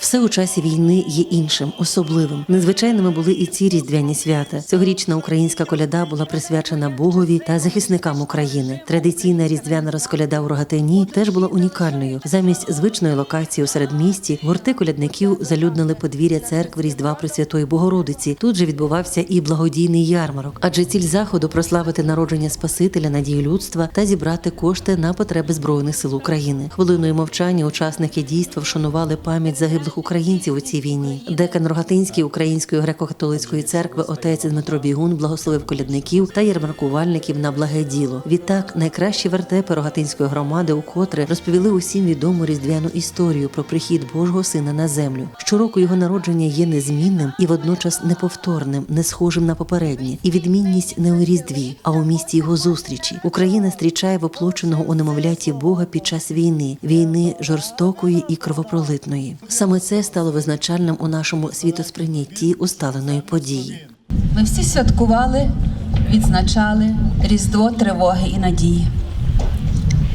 Все у часі війни є іншим, особливим. Незвичайними були і ці різдвяні свята. Цьогорічна українська коляда була присвячена Богові та захисникам України. Традиційна різдвяна розколяда у Рогатині теж була унікальною. Замість звичної локації у середмісті гурти колядників залюднили подвір'я церкви Різдва Пресвятої Богородиці. Тут же відбувався і благодійний ярмарок, адже ціль заходу прославити народження Спасителя, надії людства та зібрати кошти на потреби збройних сил України. Хвилиною мовчання учасники дійства вшанували пам'ять загиблих українців у цій війні. Декан Рогатинський Української греко-католицької церкви отець Дмитро Бігун благословив колядників та ярмаркувальників на благе діло. Відтак найкращі вертепи Рогатинської громади укотре розповіли усім відому різдвяну історію про прихід Божого Сина на землю. Щороку його народження є незмінним і водночас неповторним, не схожим на попередні. І відмінність не у різдві, а у місті його зустрічі. Україна зустрічає воплоченого у немовляті Бога під час війни, війни жорстокої і кровопролитної. Саме це стало визначальним у нашому світосприйнятті усталеної події. Ми всі святкували, відзначали Різдво тривоги і надії.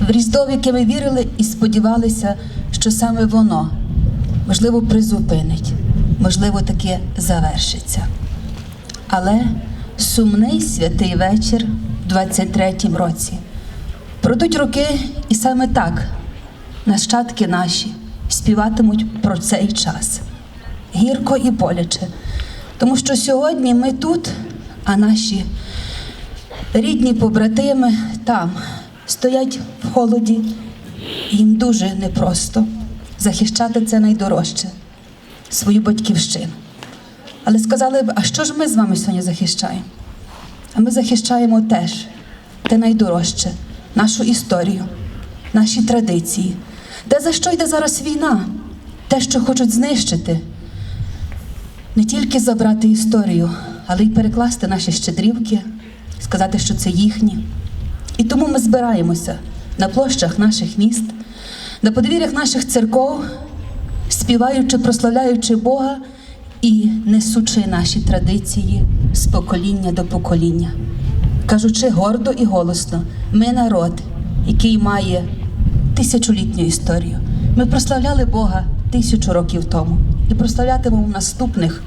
В Різдво, в яке ми вірили і сподівалися, що саме воно, можливо, призупинить, можливо, таки завершиться. Але сумний святий вечір в 23-м році. Пройдуть роки, і саме так нащадки наші співатимуть про цей час. Гірко і боляче. Тому що сьогодні ми тут, а наші рідні побратими там стоять в холоді. Їм дуже непросто захищати це найдорожче свою батьківщину. Але сказали б, а що ж ми з вами сьогодні захищаємо? А ми захищаємо теж те найдорожче, нашу історію, наші традиції. Те, за що йде зараз війна, те, що хочуть знищити, не тільки забрати історію, але й перекласти наші щедрівки, сказати, що це їхні. І тому ми збираємося на площах наших міст, на подвір'ях наших церков, співаючи, прославляючи Бога і несучи наші традиції з покоління до покоління, кажучи гордо і голосно: ми народ, який має тисячолітню історію. Ми прославляли Бога тисячу років тому і прославлятимемо в наступних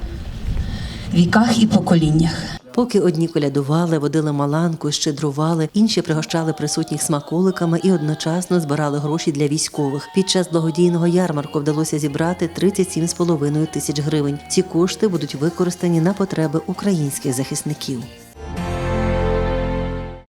віках і поколіннях. Поки одні колядували, водили маланку, щедрували, інші пригощали присутніх смаколиками і одночасно збирали гроші для військових. Під час благодійного ярмарку вдалося зібрати 37,5 тисяч гривень. Ці кошти будуть використані на потреби українських захисників.